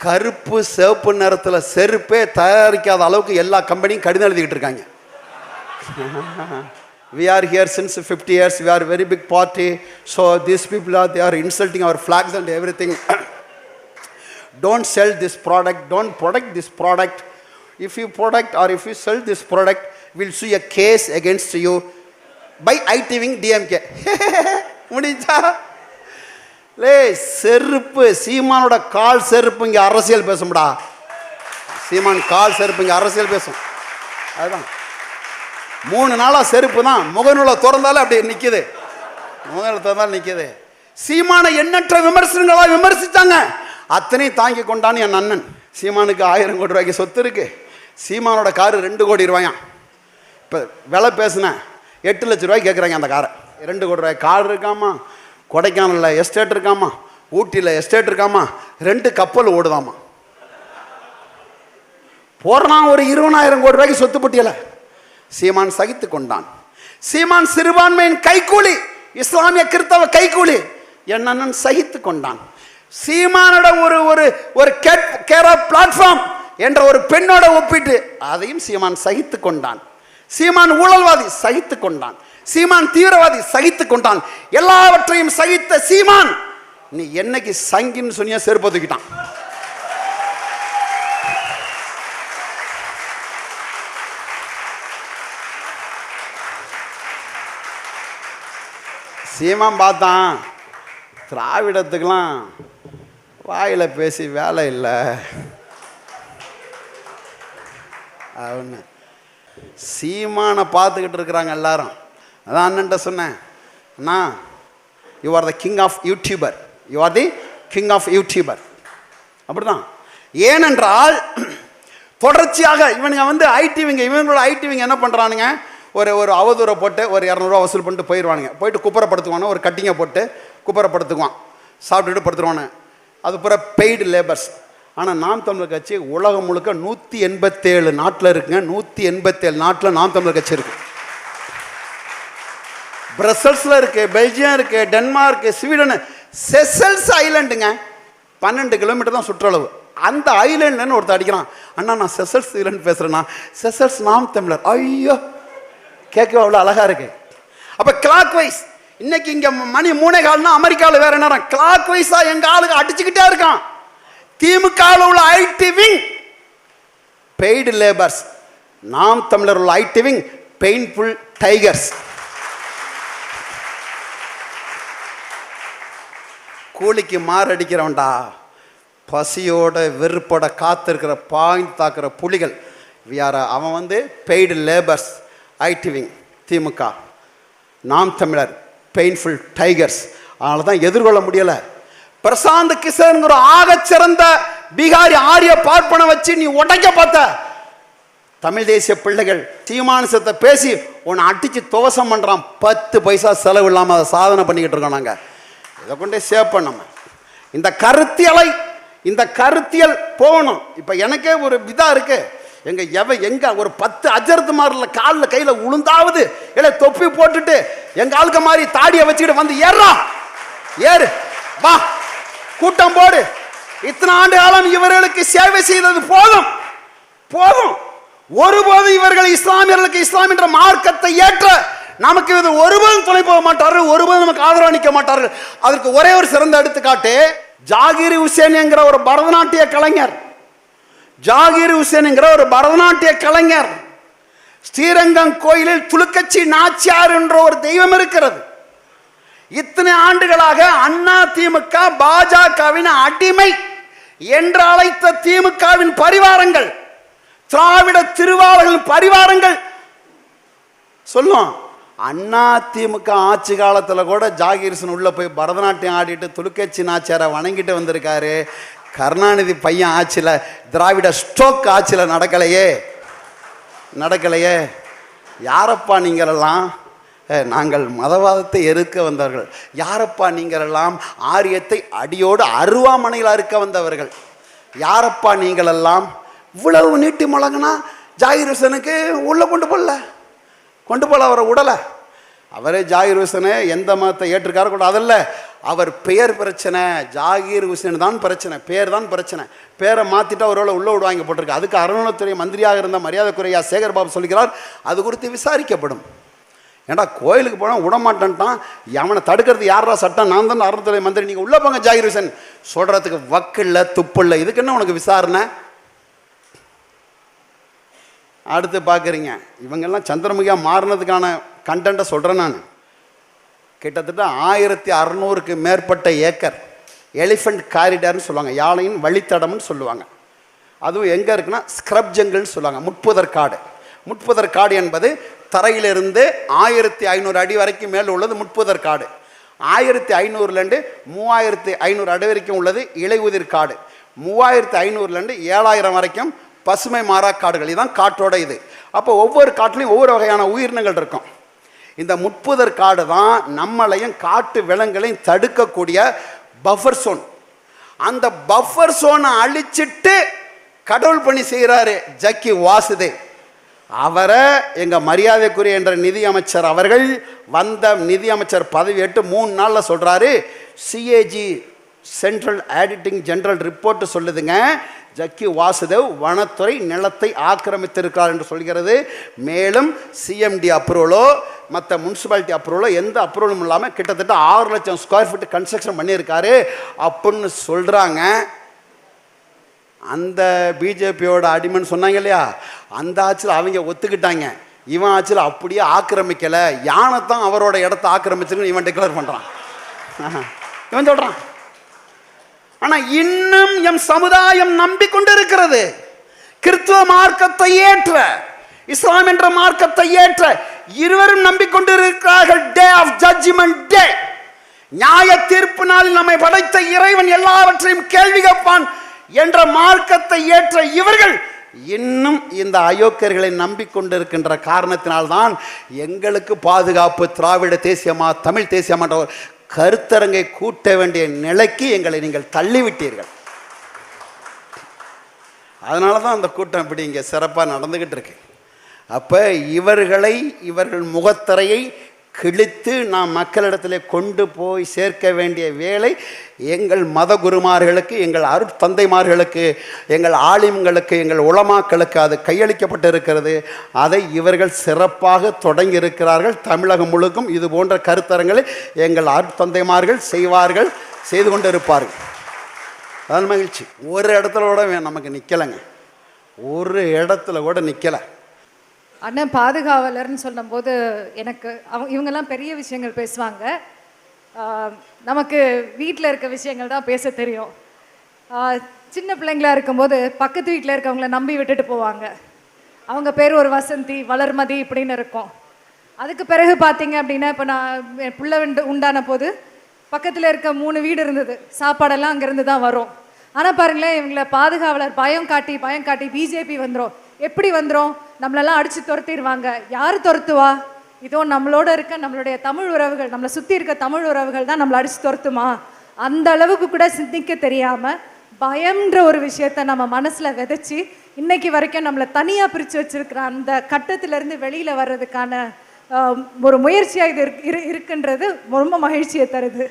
கருப்பு சிவப்பு நிறத்தில் செருப்பே தயாரிக்காத அளவுக்கு எல்லா கம்பெனியும் கடிதம் எழுதிக்கிட்டு இருக்காங்க we are here since fifty years we are very big party so this people are they are insulting our flags and every thing don't sell this product don't protect this product if you product are if you sell this product will sue a case against you by IT wing DMK முடிஞ்சா லே செருப்பு சீமானோட கால் செருப்பு இங்கே அரசியல் பேசும்டா. சீமான் கால் செருப்பு இங்கே அரசியல் பேசும். அதுதான். மூணு நாளாக செருப்பு தான் முகநூலை திறந்தாலே அப்படி நிற்கிது முகநூலை திறந்தாலும் நிற்கிது சீமானை எண்ணற்ற விமர்சனங்களாக விமர்சித்தாங்க அத்தனையும் தாங்கி கொண்டான்னு என் அண்ணன். சீமானுக்கு ஆயிரம் கோடி ரூபாய்க்கு சொத்து இருக்கு. சீமானோட காரு ரெண்டு கோடி ரூபாயாம். இப்போ விலை பேசுனேன். எட்டு லட்ச ரூபாய்க்கு கேட்குறாங்க அந்த காரை. ரெண்டு கோடி ரூபாய் கார் இருக்காமா? கொடைக்கானலில் எஸ்டேட் இருக்காமா? ஊட்டியில் எஸ்டேட் இருக்காமா? ரெண்டு கப்பல் ஓடுதாமா? போடுறான் ஒரு இருபதாயிரம் கோடி ரூபாய்க்கு சொத்து பட்டியலை. சீமான் சகித்து கொண்டான். சீமான் சிறுபான்மையின் கைக்கூலி இஸ்லாமிய கிறித்தவ கைக்கூலி என் அண்ணன் சகித்து கொண்டான். சீமானோட ஒரு ஒரு ஒரு கேர் ஆஃப் பிளாட்ஃபார்ம் என்ற ஒரு பெண்ணோட ஒப்பிட்டு அதையும் சீமான் சகித்து கொண்டான். சீமான் ஊழல்வாதி சகித்து கொண்டான். சீமான் தீவிரவாதி சகித்து கொண்டான். எல்லாவற்றையும் சகித்த சீமான் நீ என்னைக்கு சங்கின்னு சொன்னியா செருப்பு தூக்கிட்டான் சீமான் பார்த்தான். திராவிடத்துக்கெல்லாம் வாயில் பேசி வேலை இல்லை. அவனு. சீமானை பார்த்துக்கிட்டு இருக்கிறாங்க எல்லாரும். அதான் அண்ணன்ட்ட சொன்னேன். அண்ணா you are the king of YouTuber you are the king of YouTuber அப்படிதான் ஏனென்றால் தொடர்ச்சியாக இவனுங்க வந்து ஐடிவிங்க இவங்களோட ஐடிவிங்க என்ன பண்ணுறானுங்க ஒரு ஒரு அவதூறை போட்டு ஒரு இரநூறுவா வசூல் பண்ணிட்டு போயிடுவானுங்க. போயிட்டு குப்பரப்படுத்துவானு ஒரு கட்டிங்கை போட்டு குப்பரப்படுத்துவான். சாப்பிட்டுட்டு படுத்துருவானு. அது பூரா பெய்டு லேபர்ஸ் ஆனால் நாம் தமிழர் கட்சி உலகம் முழுக்க நூற்றி எண்பத்தேழு நாட்டில் இருக்குங்க. நூற்றி எண்பத்தேழு நாட்டில் நாம் தமிழர் கட்சி இருக்குது பிரசல்ஸில் இருக்குது பெல்ஜியம் இருக்குது டென்மார்க் ஸ்வீடனு செசல்ஸ் ஐலண்டுங்க பன்னெண்டு கிலோமீட்டர் தான் சுற்றளவு. அந்த ஐலண்ட்லன்னு ஒருத்தர் அடிக்கிறான். அண்ணா நான் செசல்ஸ் ஐலண்ட் பேசுகிறேன்னா செசல்ஸ் நாம் தமிழர். ஐயோ கேட்க அவ்வளோ அழகாக இருக்கு. அப்போ கிளாக் வைஸ் இன்னைக்கு இங்கே மணி மூணே கால்னா அமெரிக்காவில் வேற நேரம். கிளாக் வைஸாக எங்கள் ஆளுங்க அடிச்சுக்கிட்டே இருக்கான். திமுகவில் உள்ள ஐடி விங் பெய்டு லேபர்ஸ் நாம் தமிழர் உள்ள ஐடி விங் பெயின்ஃபுல் டைகர்ஸ் கூலிக்கு மாரடிக்கிறவன்டா. பசியோட வெறுப்போட காத்திருக்கிற பாய்ந்து தாக்குற புலிகள். வியார அவன் வந்து பெய்டு லேபர்ஸ் ஐடிவிங் திமுக. நாம் தமிழர் பெயின்ஃபுல் டைகர்ஸ் அதனால தான் எதிர்கொள்ள முடியலை. பிரசாந்த் கிஷன்ங்கிற ஆக சிறந்த பீகாரி ஆரிய பார்ப்பனை வச்சு நீ உடைக்க பார்த்த. தமிழ் தேசிய பிள்ளைகள் சீமானுசத்தை பேசி உன்னை அடிச்சு துவசம் பண்ணுறான் பத்து பைசா செலவு இல்லாமல் அதை சாதனை பண்ணிக்கிட்டு இருக்கோம் நாங்கள் இதை கொண்டே சேவ் பண்ணோம். இந்த கருத்தியலை இந்த கருத்தியல் போகணும். இப்போ எனக்கே ஒரு இதாக இருக்கு. எங்க எவ எங்க ஒரு பத்து அஜர்த்து மாரில் காலில் கையில் உளுந்தாவது இல்லை தொப்பி போட்டுட்டு எங்க ஆளுக்க மாதிரி தாடியை வச்சுக்கிட்டு வந்து ஏறா. ஏறு. வா. கூட்டம் போடு. இத்தனை ஆண்டு காலம் இவர்களுக்கு சேவை செய்தது போதும். போதும். ஒருபோதும் இவர்கள் இஸ்லாமியர்களுக்கு இஸ்லாம் என்ற மார்க்கத்தை ஏற்ற நமக்கு இது ஒருபோதும் துணை போக மாட்டார்கள் ஒருபோதும் நமக்கு ஆதரவு அளிக்க மாட்டார்கள். அதற்கு ஒரே ஒரு சிறந்த எடுத்துக்காட்டு ஜாகிர் ஹுசேன் என்கிற ஒரு பரதநாட்டிய கலைஞர். ஜாகிர் ஹுசேன் என்கிற ஒரு பரதநாட்டிய கலைஞர். ஸ்ரீரங்கம் கோயிலில் துளுக்கச்சி நாச்சியார் என்ற ஒரு தெய்வம் இருக்கிறது. இத்தனை ஆண்டுகளாக அண்ணா திமுக பாஜகவின் அடிமை என்று அழைத்த திமுகவின் பரிவாரங்கள் திராவிட திருவாளர்கள் பரிவாரங்கள். சொல்லும் அண்ணா திமுக ஆட்சி காலத்தில் கூட ஜாகிர்சன் உள்ள போய் பரதநாட்டியம் ஆடிட்டு துலுக்கச்சி நாச்சியாரை வணங்கிட்டு வந்திருக்காரு. கருணாநிதி பையன் ஆட்சியில் திராவிட ஸ்டோக் ஆட்சியில் நடக்கலையே. நடக்கலையே. யாரப்பா நீங்களெல்லாம்? நாங்கள் மதவாதத்தை எதிர்க்க வந்தவர்கள். யாரப்பா நீங்களெல்லாம்? ஆரியத்தை அடியோடு அருவாமனையில் அறுக்க வந்தவர்கள். யாரப்பா நீங்களெல்லாம்? இவ்வளவு நீட்டி முழங்கினா ஜாகிர் ஹுசனுக்கு உள்ளே கொண்டு போடல. கொண்டு போல அவரை உடலை. அவரே ஜாகிர் ஹுசேனை எந்த மதத்தை ஏற்றுக்கார கூட அதல்ல. அவர் பெயர் பிரச்சனை ஜாகிர் ஹுசேன் தான் பிரச்சனை பேர் தான் பிரச்சனை. பேரை மாற்றிட்டு அவரோட உள்ள விடுவாங்க போட்டிருக்கு. அதுக்கு அறநிலைத்துறை மந்திரியாக இருந்த மரியாதைக்குறையா சேகர் பாபு சொல்கிறார் அது குறித்து விசாரிக்கப்படும். ஏன்டா கோயிலுக்கு போனால் விடமாட்டேன்ட்டான். அவனை தடுக்கிறது யாரா சட்டம்? நான் தான் அறநிலைத்துறை மந்திரி. நீங்கள் உள்ளே போங்க ஜாகிர் ஹுசேன் சொல்கிறதுக்கு வக்கில்ல துப்பில்ல. இதுக்கு என்ன உனக்கு விசாரணை? அடுத்து பார்க்குறீங்க. இவங்கெல்லாம் சந்திரமுகியாக மாறினதுக்கான கண்டென்ட்டை சொல்கிறேன் நான். கிட்டத்தட்ட ஆயிரத்தி அறநூறுக்கு மேற்பட்ட ஏக்கர் எலிஃபண்ட் காரிடார்னு சொல்லுவாங்க. யானையின் வழித்தடம்னு சொல்லுவாங்க. அதுவும் எங்கே இருக்குன்னா ஸ்க்ரப் ஜங்கிள்னு சொல்லுவாங்க. முட்புதர் காடு. முட்புதர் காடு என்பது தரையிலிருந்து ஆயிரத்தி ஐநூறு அடி வரைக்கும் மேலே உள்ளது முட்புதர் காடு. ஆயிரத்தி ஐநூறுலேருந்து மூவாயிரத்தி ஐநூறு அடி வரைக்கும் உள்ளது இலையுதிர் காடு. மூவாயிரத்தி ஐநூறுலேருந்து ஏழாயிரம் வரைக்கும் பசுமை மாறா காடுகள். இதுதான் காட்டோட இது. அப்போ ஒவ்வொரு காட்டுலையும் ஒவ்வொரு வகையான உயிரினங்கள் இருக்கும். இந்த முட்புதர் காடு தான் நம்மளையும் காட்டு விலங்குகளையும் தடுக்கக்கூடிய பஃபர் சோன் அந்த பஃபர் சோனை அழிச்சிட்டு கடவுள் பணி செய்கிறாரு ஜக்கி வாசுதே. அவரை எங்கள் மரியாதைக்குரிய என்ற நிதியமைச்சர் அவர்கள் வந்த நிதியமைச்சர் பதவி ஏற்று மூணு நாளில் சொல்கிறாரு CAG central auditing general report சொல்லுதுங்க. ஜக்கி வாசுதேவ் வனத்துறை நிலத்தை ஆக்கிரமித்திருக்கிறார் என்று சொல்கிறது. மேலும் சிஎம்டி அப்ரூவலோ மற்ற முனிசிபாலிட்டி அப்ரூவலோ எந்த அப்ரூவலும் இல்லாமல் கிட்டத்தட்ட ஆறு லட்சம் ஸ்கொயர் ஃபீட் கன்ஸ்ட்ரக்ஷன் பண்ணியிருக்காரு. அப்படின்னு சொல்கிறாங்க அந்த பிஜேபியோட அடிமன் சொன்னாங்க இல்லையா? அந்த ஆட்சியில் அவங்க ஒத்துக்கிட்டாங்க. இவன் ஆட்சியில் அப்படியே ஆக்கிரமிக்கலை. யானை தான் அவரோட இடத்த ஆக்கிரமிச்சிருக்குன்னு இவன் டிக்ளேர் பண்ணுறான் இவன் சொல்கிறான் ஆனால் இன்னும் எம் சமுதாயம் நம்பிக்கொண்டு இருக்கிறது கிறிஸ்துவ மார்க்கத்தை ஏற்ற இஸ்லாம் என்ற மார்க்கத்தை ஏற்ற இருவரும் நம்பிக்கொண்டு இருக்கிறார்கள் டே ஆஃப் ஜட்ஜ்மெண்ட் டே நியாய தீர்ப்பு நாளில் நம்மை படைத்த இறைவன் எல்லாவற்றையும் கேள்வி கேட்பான் என்ற மார்க்கத்தை ஏற்ற இவர்கள் இன்னும் இந்த அயோக்கியர்களை நம்பிக்கொண்டிருக்கின்ற காரணத்தினால்தான் எங்களுக்கு பாதுகாப்பு திராவிட தேசியமா தமிழ் தேசியமான்ற கருத்தரங்கை கூட்ட வேண்டிய நிலைக்கு எங்களை நீங்கள் தள்ளிவிட்டீர்கள். அதனால தான் அந்த கூட்டம் இப்படி இங்கே சிறப்பாக நடந்துக்கிட்டு இருக்கு. அப்போ இவர்களை இவர்கள் முகத்தரையை கிழித்து நாம் மக்களிடத்தில் கொண்டு போய் சேர்க்க வேண்டிய வேலை எங்கள் மத குருமார்களுக்கு எங்கள் அருட்தந்தைமார்களுக்கு எங்கள் ஆலிம்களுக்கு எங்கள் உளமாக்களுக்கு அது கையளிக்கப்பட்டு இருக்கிறது அதை இவர்கள் சிறப்பாக தொடங்கி இருக்கிறார்கள் தமிழகம் முழுக்கும் இது போன்ற கருத்தரங்களை எங்கள் அருட்தந்தைமார்கள் செய்வார்கள் செய்து கொண்டு இருப்பார்கள் அதான் மகிழ்ச்சி. ஒரு இடத்துல கூட நமக்கு நிற்கலைங்க ஒரு இடத்துல கூட நிற்கலை அண்ணன் பாதுகாவலர்னு சொல்லும்போது எனக்கு அவங்க இவங்கெல்லாம் பெரிய விஷயங்கள் பேசுவாங்க. நமக்கு வீட்டில் இருக்க விஷயங்கள் தான் பேச தெரியும். சின்ன பிள்ளைங்களா இருக்கும்போது பக்கத்து வீட்டில் இருக்கவங்கள நம்பி விட்டுட்டு போவாங்க. அவங்க பேர் ஒரு வசந்தி வளர்மதி இப்படின்னு இருக்கும். அதுக்கு பிறகு பார்த்தீங்க அப்படின்னா இப்போ நான் பிள்ளை புள்ள உண்டான போது பக்கத்தில் இருக்க மூணு வீடு இருந்தது. சாப்பாடெல்லாம் அங்கேருந்து தான் வரும். ஆனால் பாருங்களேன் இவங்கள பாதுகாவலர் பயம் காட்டி பயம் காட்டி பிஜேபி வந்துடும் எப்படி வந்துடும் நம்மளெல்லாம் அடித்து துரத்திடுவாங்க. யார் துரத்துவா? இதோ நம்மளோட இருக்க நம்மளுடைய தமிழ் உறவுகள் நம்மளை சுற்றி இருக்க தமிழ் உறவுகள் தான் நம்மளை அடித்து துரத்துமா? அந்த அளவுக்கு கூட சிந்திக்க தெரியாமல் பயம்ன்ற ஒரு விஷயத்த நம்ம மனசில் விதைச்சி இன்னைக்கு வரைக்கும் நம்மளை தனியாக பிரித்து வச்சுருக்கிற அந்த கட்டத்திலேருந்து வெளியில் வர்றதுக்கான ஒரு முயற்சியாக இது இருக்கு- இரு- இருக்குன்றது ரொம்ப மகிழ்ச்சியை தருது.